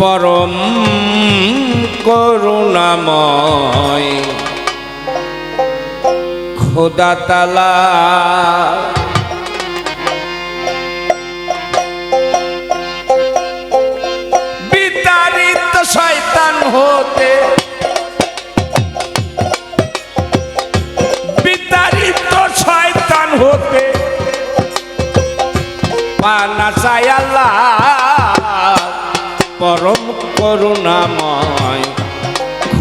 পরম করুণাময়। খোদা তালা পরম করুণাময়।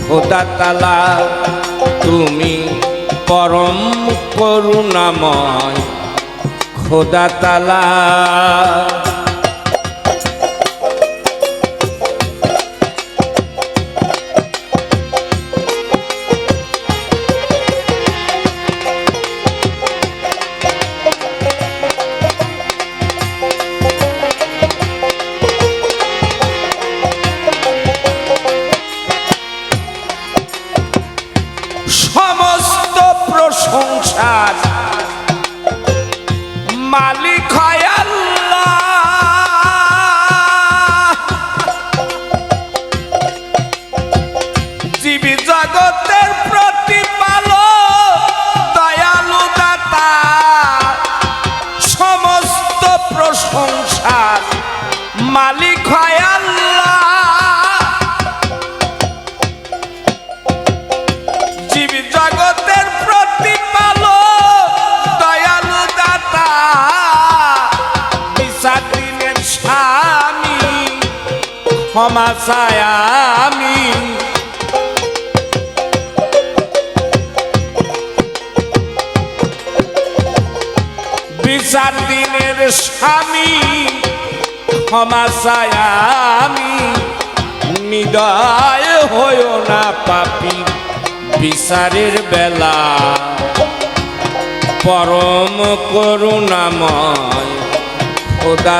খোদা তালা তুমি পরম করুণাময়। খোদা তালা ক্ষমা আমি। বিচার দিনের স্বামী ক্ষমা চায় আমি। নিদয় হইও না পাপি, বিচারের বেলা। পরম করুণাময় খোদা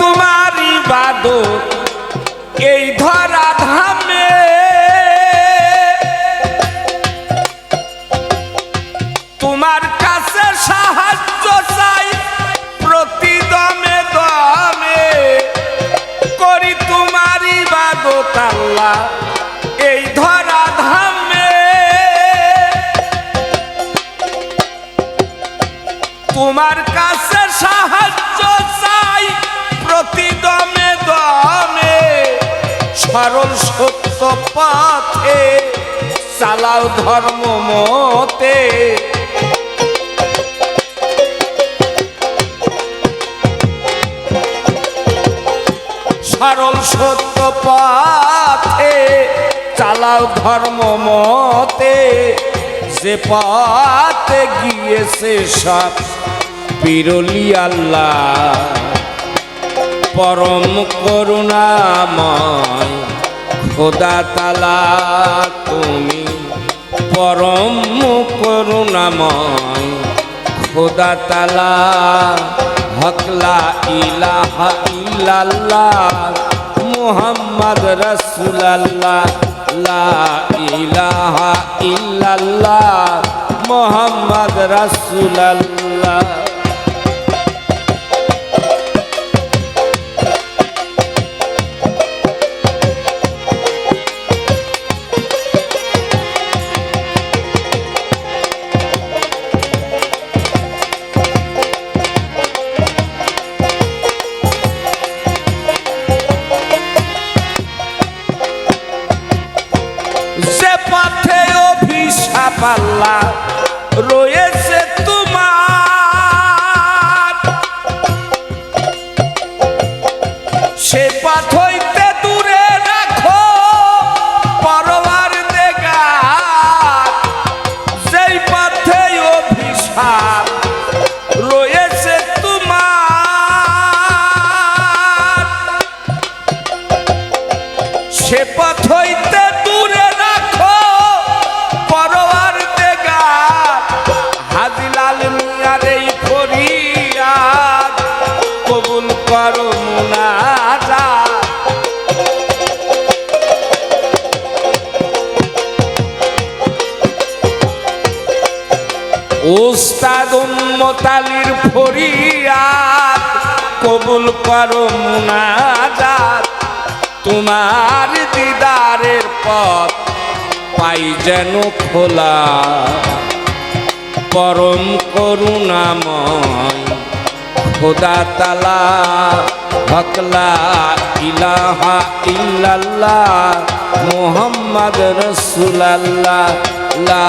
তোমার ইবাদত এই ধরা ধামে। তোমার কাছে সাহায্য চাই প্রতি দমে। দমে করি তোমার ইবাদত আল্লাহ, এই ধরা ধামে। তোমার কাছে সাহায্য চাই প্রতি দমে দমে সরল সত্য পথে, চালাও ধর্ম মতে। সরল সত্য পথে, চালাও ধর্ম মতে। যে পথে গিয়েছে সব, পিরলি আল্লাহ। পরম করুণাময়। খোদা তালা তুমি পরম করুণাময়। খোদা তালা হকলা ইলাহা ইল্লাল্লাহ, মুহাম্মদ রাসূলুল্লাহ, লা ইলাহা ইল্লাল্লাহ, মুহাম্মদ রাসূলুল্লাহ। সে পথ হইতে দূরে রাখো, পরবার দেগার যেই পথে অভিশাপ রয়েছে তোমার। সে পথ হইতে দূরে রাখো, পরবার দেগার হাজিলাল মিয়ার এই ফরিয়াদ কবুল করো মুনাজাত ওস্তাদ উম্মতালির ফরিয়াদ, কবুল করো মুনাজাত। তোমার দিদারের পথ পাই যেন খোলা। পরম করুণাময় খোদা তালা হকলা ইলাহা ইল্লাল্লাহ, মোহাম্মদ রসুলাল্লাহ, লা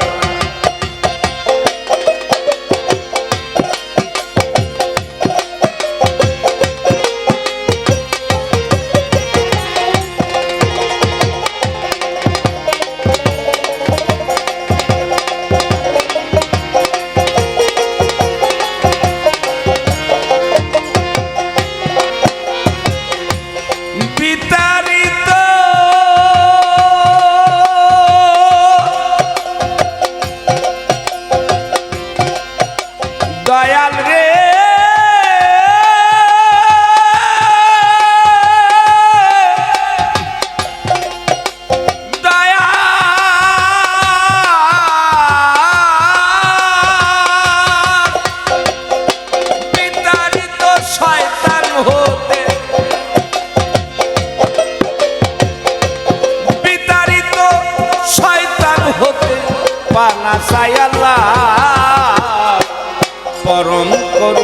দয়াল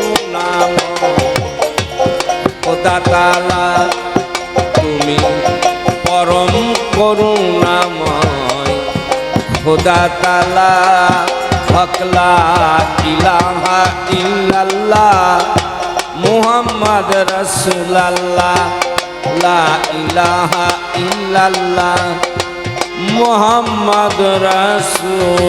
করুণাম খোদা তালা তুমি পরম করুণাময়। খোদা তালা হকলা ইলাহা ইল্লাল্লাহ, মুহাম্মদ রসুলাল্লাহ, লা ইলাহা ইল্লাল্লাহ, মুহাম্মদ রসুলাল্লাহ।